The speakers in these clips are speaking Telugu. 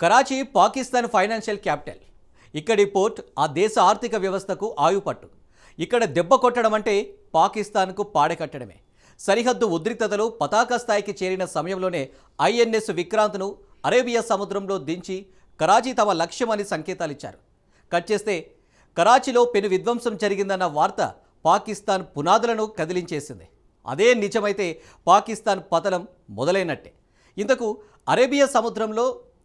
Karachi Pakistan financial capital. ఇక్కడి పోర్ట్ ఆ దేశ ఆర్థిక వ్యవస్థకు ఆయుపట్టు. ఇక్కడ దెబ్బ కొట్టడం అంటే పాకిస్తాన్కు పాడకట్టడమే. సరిహద్దు ఉద్రిక్తతలు పతాక స్థాయికి చేరిన సమయంలోనే ఐఎన్ఎస్ విక్రాంత్ను అరేబియా సముద్రంలో దించి కరాచీ తమ లక్ష్యమని సంకేతాలిచ్చారు. కట్ చేస్తే కరాచీలో పెను విధ్వంసం జరిగిందన్న వార్త పాకిస్తాన్ పునాదులను కదిలించేసింది. అదే నిజమైతే పాకిస్తాన్ పతనం మొదలైనట్టే. ఇంతకు అరేబియా సముద్రంలో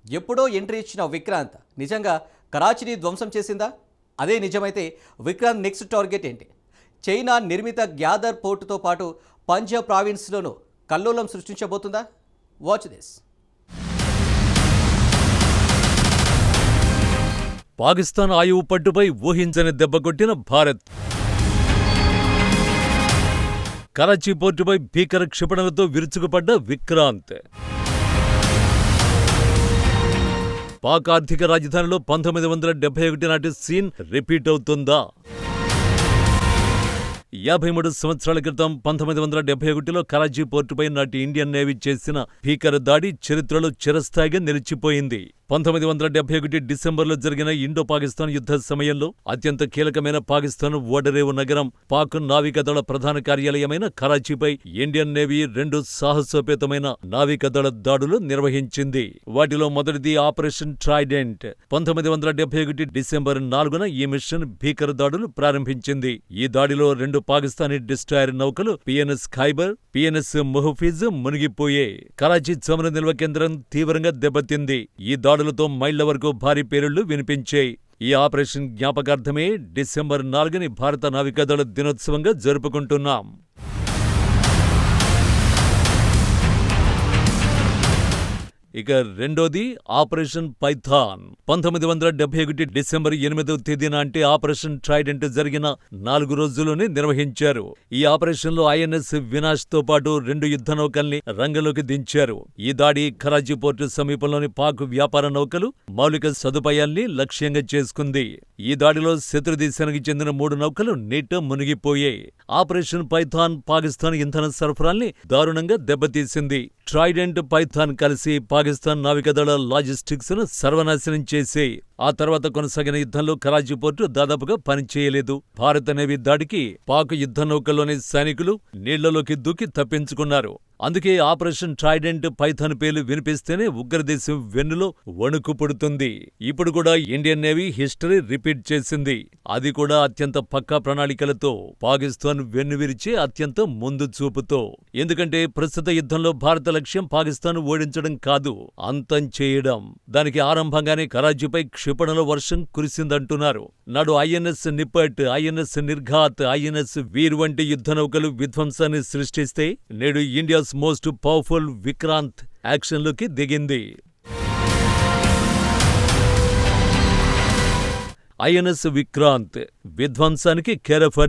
ఎప్పుడో ఎంట్రీ ఇచ్చిన విక్రాంత్ నిజంగా కరాచీని ధ్వంసం చేసిందా? అదే నిజమైతే విక్రాంత్ నెక్స్ట్ టార్గెట్ ఏంటి? చైనా నిర్మిత గ్యాదర్ పోర్టుతో పాటు పంజాబ్ ప్రావిన్స్లోనూ కల్లోలం సృష్టించబోతుందా? వాచ్ దిస్ పాకిస్తాన్ ఆయువు పట్టుపై ఊహించని దెబ్బ కొట్టిన భారత్. కరాచీ పోర్టుపై భీకర క్షిపణలతో విరుచుకుపడ్డ విక్రాంత్. పాక్ ఆర్థిక రాజధానిలో పంతొమ్మిది వందల డెబ్బై ఒకటి నాటి సీన్ రిపీట్ అవుతుందా? యాభై మూడు సంవత్సరాల క్రితం పంతొమ్మిది వందల డెబ్బై ఒకటిలో కరాచీ పోర్టుపై నాటి ఇండియన్ నేవీ చేసిన భీకర దాడి చరిత్రలో చిరస్థాయిగా నిలిచిపోయింది. పంతొమ్మిది వందల డెబ్బై ఒకటి డిసెంబర్లో జరిగిన ఇండో పాకిస్తాన్ యుద్ధ సమయంలో అత్యంత కీలకమైన పాకిస్తాన్ ఓడరేవు నగరం పాక్ నావికాదళ ప్రధాన కార్యాలయమైన కరాచీపై ఇండియన్ నేవీ రెండు సాహసోపేతమైన నావికాదళ దాడులు నిర్వహించింది. వాటిలో మొదటిది ఆపరేషన్ ట్రైడెంట్. పంతొమ్మిది వందల డెబ్బై ఒకటి డిసెంబర్ నాలుగున ఈ మిషన్ భీకర దాడులు ప్రారంభించింది. ఈ దాడిలో రెండు పాకిస్తానీ డిస్ట్రాయర్ నౌకలు పిఎన్ఎస్ ఖైబర్ పిఎన్ఎస్ మొహఫీజ్ మునిగిపోయాయి. కరాచీ చమురు నిల్వ కేంద్రం తీవ్రంగా దెబ్బతింది. ఈ పాటలతో మైళ్ళ వరకు భారీ పేలుళ్ళు వినిపించాయి. ఈ ఆపరేషన్ జ్ఞాపకార్థమే డిసెంబర్ నాలుగుని భారత నావికాదళ దినోత్సవంగా జరుపుకుంటున్నాం. ఇక రెండోది ఆపరేషన్ పైథాన్. పంతొమ్మిది వందల డెబ్బై ఒకటి డిసెంబర్ ఎనిమిదవ తేదీన అంటే ఆపరేషన్ ట్రైడెంట్ జరిగిన నాలుగు రోజుల్లోనే నిర్వహించారు. ఈ ఆపరేషన్లో ఐఎన్ఎస్ వినాష్తో పాటు రెండు యుద్ధ నౌకల్ని రంగంలోకి దించారు. ఈ దాడి కరాచీ పోర్టు సమీపంలోని పాక్ వ్యాపార నౌకలు మౌలిక సదుపాయాల్ని లక్ష్యంగా చేసుకుంది. ఈ దాడిలో శత్రు దేశానికి చెందిన మూడు నౌకలు నీట మునిగిపోయాయి. ఆపరేషన్ పైథాన్ పాకిస్తాన్ ఇంధన సరఫరాల్ని దారుణంగా దెబ్బతీసింది. ట్రైడెంట్ పైథాన్ కలిసి పాకిస్తాన్ నావికాదళ లాజిస్టిక్స్ను సర్వనాశనం చేసే ఆ తర్వాత కొనసాగిన యుద్ధంలో కరాచీ పోర్టు దాదాపుగా పనిచేయలేదు భారత నేవీ దాడికి పాక్ యుద్ధ నౌకల్లోని సైనికులు నీళ్ళలోకి దూకి తప్పించుకున్నారు. అందుకే ఆపరేషన్ ట్రైడెంట్ పైథాన్ పేర్లు వినిపిస్తేనే ఉగ్రదేశం వెన్నులో వణుకు పుడుతుంది. ఇప్పుడు కూడా ఇండియన్ నేవీ హిస్టరీ రిపీట్ చేసింది. అది కూడా అత్యంత పక్కా ప్రణాళికలతో పాకిస్తాన్ వెన్నువిరిచే అత్యంత ముందు చూపుతో. ఎందుకంటే ప్రస్తుత యుద్ధంలో భారత లక్ష్యం పాకిస్తాన్ ఓడించడం కాదు అంతం చేయడం. దానికి ఆరంభంగానే కరాచీపై క్షిపణుల వర్షం కురిసిందంటున్నారు. నాడు INS Nipat INS Nirghat INS Veer వంటి యుద్ధ నౌకలు విధ్వంసాన్ని సృష్టిస్తే నేడు ఇండియాస్ మోస్ట్ పవర్ఫుల్ విక్రాంత్ యాక్షన్లోకి దిగింది. ఐఎన్ఎస్ విక్రాంత్ విధ్వంసానికి కేరఫ్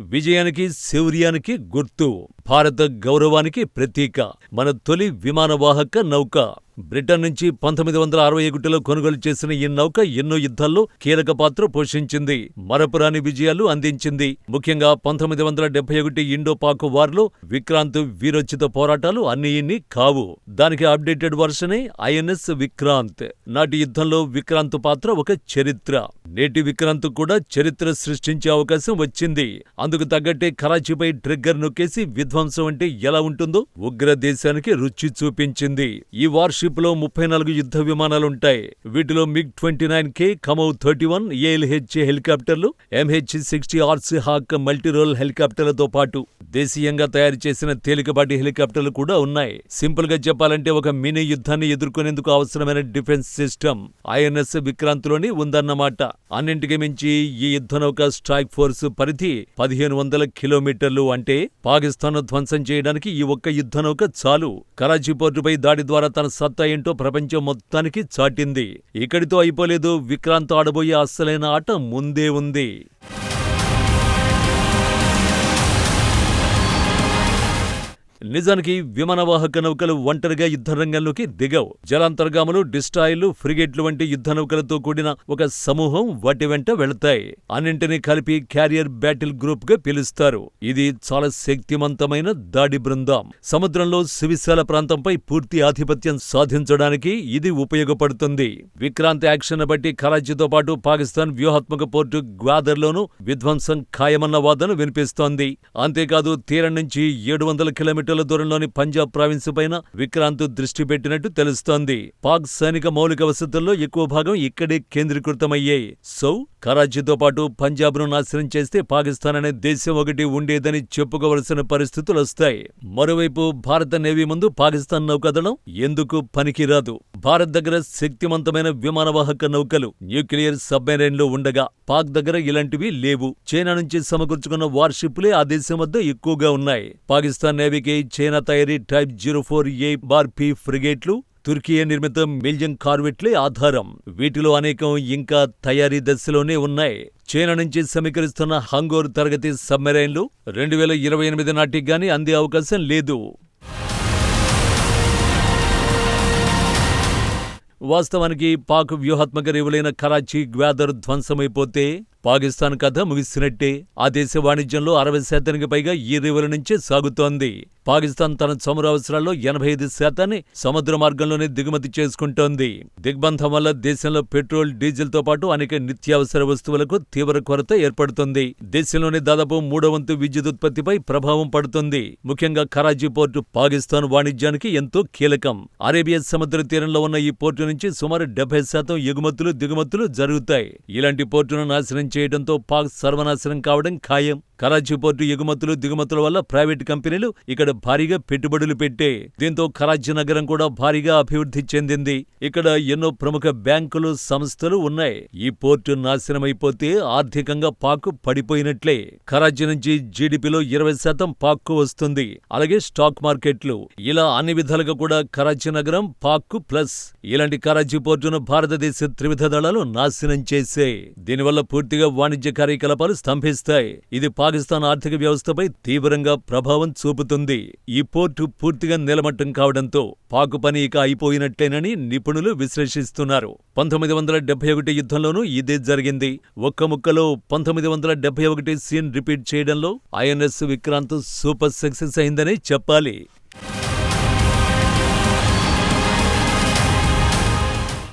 విజయానికి శౌర్యానికి గుర్తు భారత గౌరవానికి ప్రతీక. మన తొలి విమానవాహక నౌక. బ్రిటన్ నుంచి పంతొమ్మిది వందల అరవై ఒకటిలో కొనుగోలు చేసిన ఈ నౌక ఎన్నో యుద్ధాల్లో కీలక పాత్ర పోషించింది. మరపురాని విజయాలు అందించింది. ముఖ్యంగా పంతొమ్మిది వందల డెబ్బై ఒకటి ఇండో పాక్ వార్లో విక్రాంత్ వీరోచిత పోరాటాలు అన్ని ఇన్ని కావు. దానికి అప్డేటెడ్ వర్షనే ఐఎన్ఎస్ విక్రాంత్. నాటి యుద్ధంలో విక్రాంత్ పాత్ర ఒక చరిత్ర. నేటి విక్రాంత్ కూడా చరిత్ర సృష్టించే అవకాశం వచ్చింది. అందుకు తగ్గట్టే కరాచీపై ట్రిగ్గర్ నొక్కేసి విధ్వంసం అంటే ఎలా ఉంటుందో ఉగ్ర దేశానికి రుచి చూపించింది. ఈ వార్షిప్లో ముప్పై నాలుగు యుద్ధ విమానాలుంటాయి. వీటిలో MiG twenty nine K Kamov thirty one ALH హెలికాప్టర్లు MH sixty R hawk multirole హెలికాప్టర్లతో పాటు దేశీయంగా తయారు చేసిన తేలికపాటి హెలికాప్టర్లు కూడా ఉన్నాయి. సింపుల్గా చెప్పాలంటే ఒక మినీ యుద్ధాన్ని ఎదుర్కొనేందుకు అవసరమైన డిఫెన్స్ సిస్టమ్ ఐఎన్ఎస్ విక్రాంత్లోనే ఉందన్నమాట. అన్నింటికి మించి ఈ యుద్ధ నౌక స్ట్రైక్ ఫోర్సు పరిధి పదిహేను వందల కిలోమీటర్లు అంటే పాకిస్తాన్ను ధ్వంసం చేయడానికి ఈ ఒక్క యుద్ధ నౌక చాలు. కరాచీ పోర్టుపై దాడి ద్వారా తన సత్తా ఏంటో ప్రపంచం మొత్తానికి చాటింది. ఇక్కడితో అయిపోలేదు. విక్రాంత్ ఆడబోయే అస్సలైన ఆట ముందే ఉంది. నిజానికి విమానవాహక నౌకలు ఒంటరిగా యుద్ధ రంగంలోకి దిగవు. జలాంతర్గాములు డిస్టాయిలు ఫ్రిగేట్లు వంటి యుద్ధ నౌకలతో కూడిన ఒక సమూహం వాటి వెంట వెళతాయి. అన్నింటినీ కలిపి క్యారియర్ బ్యాటిల్ గ్రూప్గా పిలుస్తారు. ఇది చాలా శక్తివంతమైన దాడి బృందం. సముద్రంలో సువిశాల ప్రాంతంపై పూర్తి ఆధిపత్యం సాధించడానికి ఇది ఉపయోగపడుతుంది. విక్రాంత్ యాక్షన్ బట్టి కరాచీతో పాటు పాకిస్తాన్ వ్యూహాత్మక పోర్టు గ్వాదర్లోనూ విధ్వంసం ఖాయమన్న వాదన వినిపిస్తోంది. అంతేకాదు తీరం నుంచి ఏడు వందల కిలోమీటర్ కిలోమీటర్ల దూరంలోని పంజాబ్ ప్రావిన్స్ పైన విక్రాంత్ దృష్టి పెట్టినట్టు తెలుస్తోంది. పాక్ సైనిక మౌలిక వసతుల్లో ఎక్కువ భాగం ఇక్కడే కేంద్రీకృతమయ్యాయి. సో కరాచీతో పాటు పంజాబ్ను నాశనం చేస్తే పాకిస్తాన్ అనే దేశం ఒకటి ఉండేదని చెప్పుకోవలసిన పరిస్థితులు వస్తాయి. మరోవైపు భారత నేవీ ముందు పాకిస్తాన్ నౌకాదళం ఎందుకు పనికిరాదు? భారత్ దగ్గర శక్తివంతమైన విమానవాహక నౌకలు న్యూక్లియర్ సబ్మెరైన్లు ఉండగా పాక్ దగ్గర ఇలాంటివి లేవు. చైనా నుంచి సమకూర్చుకున్న వార్షిప్లే ఆ దేశం వద్ద ఎక్కువగా ఉన్నాయి. పాకిస్తాన్ నేవీకి చైనా తయారీ type zero four A bar P ఫ్రిగేట్లు Turkiye నిర్మిత మిల్జన్ కార్వెట్లే ఆధారం. వీటిలో అనేకం ఇంకా తయారీ దశలోనే ఉన్నాయి. చైనా నుంచి సమీకరిస్తున్న హంగోర్ తరగతి సబ్మెరైన్లు రెండు వేల ఇరవై ఎనిమిది నాటికి గానీ అందే అవకాశం లేదు. వాస్తవానికి పాక్ వ్యూహాత్మక రేవులైన కరాచీ గ్వాదర్ ధ్వంసమైపోతే పాకిస్తాన్ కథ ముగిసినట్టే ఆ దేశ వాణిజ్యంలో అరవై శాతానికి పైగా ఈ రేవుల నుంచే సాగుతోంది. పాకిస్తాన్ తన చమురు అవసరాల్లో ఎనభై ఐదు శాతాన్ని సముద్ర మార్గంలోనే దిగుమతి చేసుకుంటోంది. దిగ్బంధం వల్ల దేశంలో పెట్రోల్ డీజిల్తో పాటు అనేక నిత్యావసర వస్తువులకు తీవ్ర కొరత ఏర్పడుతుంది. దేశంలోని దాదాపు మూడో వంతు విద్యుత్ ఉత్పత్తిపై ప్రభావం పడుతుంది. ముఖ్యంగా కరాచీ పోర్టు పాకిస్తాన్ వాణిజ్యానికి ఎంతో కీలకం. అరేబియా సముద్ర తీరంలో ఉన్న ఈ పోర్టు నుంచి సుమారు డెబ్బై శాతం ఎగుమతులు దిగుమతులు జరుగుతాయి. ఇలాంటి పోర్టును నాశనం చేయడంతో పాక్ సర్వనాశనం కావడం ఖాయం. కరాచీ పోర్టు ఎగుమతులు దిగుమతుల వల్ల ప్రైవేట్ కంపెనీలు ఇక్కడ భారీగా పెట్టుబడులు పెట్టే. దీంతో కరాచీ నగరం కూడా భారీగా అభివృద్ధి చెందింది. ఇక్కడ ఎన్నో ప్రముఖ బ్యాంకులు సంస్థలు ఉన్నాయి. ఈ పోర్టు నాశనమైపోతే ఆర్థికంగా పాకు పడిపోయినట్లే. కరాచీ నుంచి జీడిపిలో ఇరవై శాతం పాక్కు వస్తుంది. అలాగే స్టాక్ మార్కెట్లు. ఇలా అన్ని విధాలుగా కూడా కరాచీ నగరం పాక్కు ప్లస్. ఇలాంటి కరాచీ పోర్టును భారతదేశ త్రివిధ దళాలు నాశనం చేసే. దీనివల్ల పూర్తిగా వాణిజ్య కార్యకలాపాలు స్తంభిస్తాయి. ఇది పాకిస్తాన్ ఆర్థిక వ్యవస్థపై తీవ్రంగా ప్రభావం చూపుతుంది. ఈ పోర్టు పూర్తిగా నిలమట్టం కావడంతో పాకు పని ఇక అయిపోయినట్లేనని నిపుణులు విశ్లేషిస్తున్నారు. పంతొమ్మిది వందల డెబ్బై ఒకటి యుద్ధంలోనూ ఇదే జరిగింది. ఒక్క ముక్కలో పంతొమ్మిది వందల డెబ్బై ఒకటి సీన్ రిపీట్ చేయడంలో ఐఎన్ఎస్ విక్రాంత్ సూపర్ సక్సెస్ అయిందనే చెప్పాలి.